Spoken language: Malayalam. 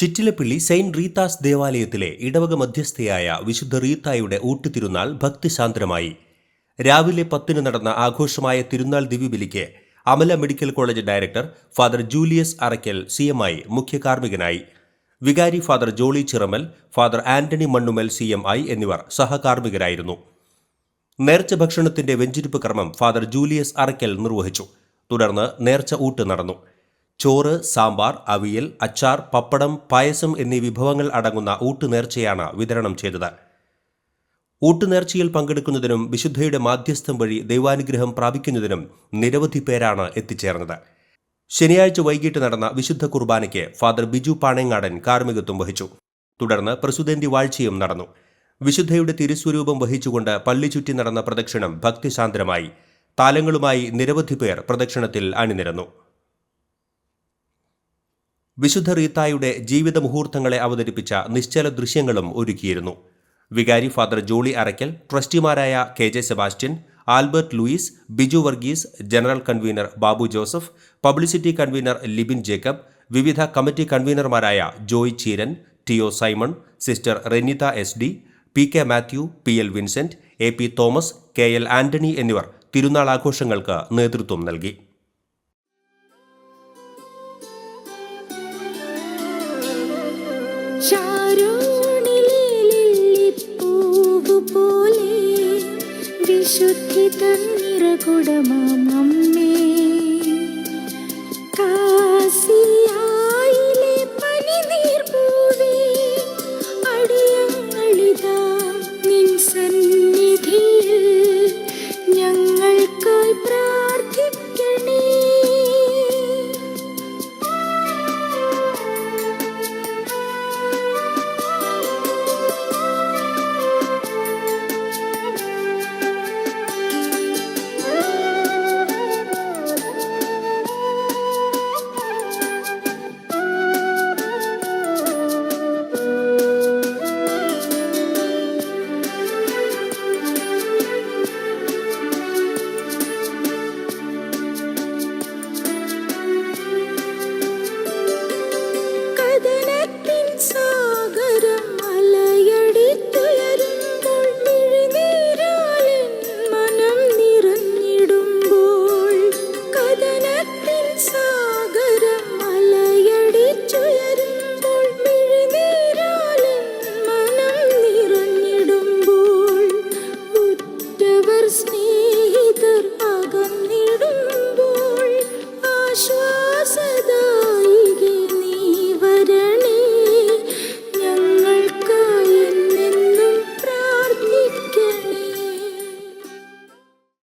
ചിറ്റിലപ്പിള്ളി സെയിന്റ് റീത്താസ് ദേവാലയത്തിലെ ഇടവക മധ്യസ്ഥയായ വിശുദ്ധ റീത്തായുടെ ഊട്ടുതിരുനാൾ ഭക്തിസാന്ദ്രമായി. രാവിലെ പത്തിന് നടന്ന ആഘോഷമായ തിരുനാൾ ദിവ്യബലിക്ക് Amala medical college director father Julius Arackal C M I മുഖ്യ കാർമ്മികനായി. വികാരി father Jolly Chiramel father Antony Mannumal C M I എന്നിവർ സഹകാർമ്മികരായിരുന്നു. നേർച്ച ഭക്ഷണത്തിന്റെ വെഞ്ചിരിപ്പ് കർമ്മം ഫാദർ ജൂലിയസ് അറയ്ക്കൽ നിർവഹിച്ചു. തുടർന്ന് നേർച്ച ഊട്ട് നടന്നു. ചോറ് സാമ്പാർ അവിയൽ അച്ചാർ പപ്പടം പായസം എന്നീ വിഭവങ്ങൾ അടങ്ങുന്ന ഊട്ടുനേർച്ചയാണ് വിതരണം ചെയ്തത്. ഊട്ടുനേർച്ചയിൽ പങ്കെടുക്കുന്നതിനും വിശുദ്ധയുടെ മാധ്യസ്ഥം വഴി ദൈവാനുഗ്രഹം പ്രാപിക്കുന്നതിനും നിരവധി പേരാണ് എത്തിച്ചേർന്നത്. ശനിയാഴ്ച വൈകിട്ട് നടന്ന വിശുദ്ധ കുർബാനയ്ക്ക് ഫാദർ ബിജു പാണേങ്ങാടൻ കാർമ്മികത്വം വഹിച്ചു. തുടർന്ന് പ്രസുതന്തി വാഴ്ചയും നടന്നു. വിശുദ്ധയുടെ തിരുസ്വരൂപം വഹിച്ചുകൊണ്ട് പള്ളി ചുറ്റി നടന്ന പ്രദക്ഷിണം ഭക്തിസാന്ദ്രമായി താലങ്ങളുമായി നിരവധി പേർ പ്രദക്ഷിണത്തിൽ അണിനിരന്നു. വിശുദ്ധ റീത്തായുടെ ജീവിത മുഹൂർത്തങ്ങളെ അവതരിപ്പിച്ച നിശ്ചല ദൃശ്യങ്ങളും ഒരുക്കിയിരുന്നു. വികാരി father Jolly Arakkal ട്രസ്റ്റിമാരായ K J Sebastian Albert Louis Biju Varghese general convener Babu Joseph publicity convener Libin Jacob വിവിധ committee കൺവീനർമാരായ Joy Cheeran T O Simon sister Renitha S D P K Mathew P L Vincent A P Thomas K L Antony എന്നിവർ തിരുനാൾ ആഘോഷങ്ങൾക്ക് നേതൃത്വം നൽകി. പോലെ വിശുദ്ധി തന്നിറകുടമാം അമ്മേ.